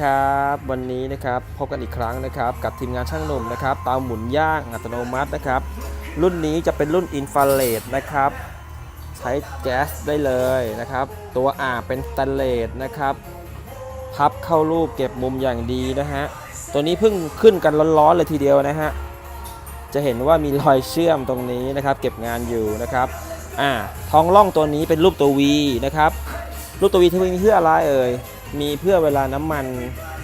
ครับวันนี้นะครับพบกันอีกครั้งนะครับ กับทีมงานช่างหนุ่มนะครับเตาหมุนย่างอัตโนมัตินะครับ รุ่นนี้จะเป็นรุ่นอินฟราเรดนะครับ ใช้แก๊สได้เลยนะครับ ตัวอ่างเป็นสแตนเลสนะครับ พับเข้ารูปเก็บมุมอย่างดีนะฮะ ตัวนี้เพิ่งขึ้นกันร้อนๆเลยทีเดียวนะฮะ จะเห็นว่ามีรอยเชื่อมตรงนี้นะครับ เก็บงานอยู่นะครับอ่าท้องร่องตัวนี้เป็นรูปตัว V นะครับรูปตัว V ที่มีเพื่ออะไรเอ่ย มีเพื่อเวลาน้ำมัน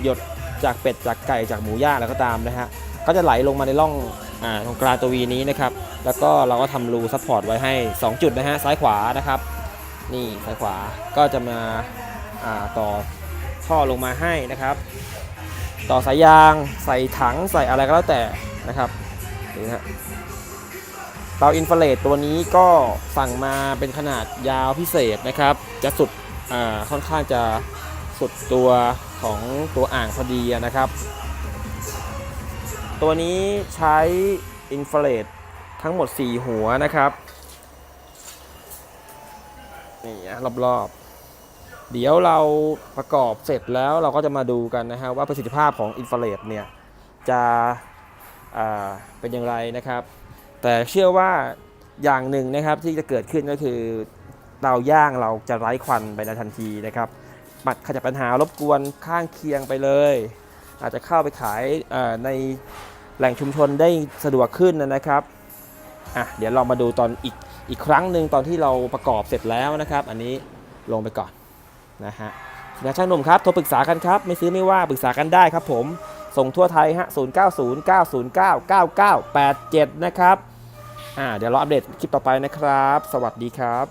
หยดจากเป็ดจากไก่จากหมูย่างแล้วก็ตามนะฮะก็จะไหลลงมาในร่องอ่าตรงกลางตัว V นี้นะครับแล้วก็เราก็ทำรูซัพพอร์ตไว้ให้ 2 จุดนะฮะซ้ายขวานะครับ นี่ซ้ายขวาก็จะมาอ่าต่อท่อลงมาให้นะครับ ต่อสายยางใส่ถังใส่อะไรก็แล้วแต่นะครับนี่นฮะเตาอินฟราเรดตัวนี้ก็สั่งมาเป็นขนาดยาวพิเศษนะครับ จะสุดค่อนข้างจะ สุดตัวของตัวอ่างพอดีนะครับ ตัวนี้ใช้อินฟราเรดทั้งหมด 4 หัวนะครับนี่นะรอบๆ เดี๋ยวเราประกอบเสร็จแล้วเราก็จะมาดูกันนะฮะว่าประสิทธิภาพของอินฟราเรดเนี่ยจะเป็นอย่างไรนะครับ แต่เชื่อว่าอย่างหนึ่งนะครับที่จะเกิดขึ้นก็คือเตาย่างเราจะไร้ควันไปในทันทีนะครับ ปัดขจัดปัญหารบกวนข้างเคียงไปเลย อาจจะเข้าไปขายในแหล่งชุมชนได้สะดวกขึ้นนะครับอะเดี๋ยวเรามาดูตอนอีกอีกครั้งหนึ่งตอนที่เราประกอบเสร็จแล้วนะครับ อันนี้ลงไปก่อนนะฮะนะช่างหนุ่มครับโทรปรึกษากันครับ ไม่ซื้อไม่ว่าปรึกษากันได้ครับผม ส่งทั่วไทยฮะ0 9 0 9 0 9 9 9 8 7 นะครับอ่าเดี๋ยวเราอัปเดตคลิปต่อไปนะครับ สวัสดีครับ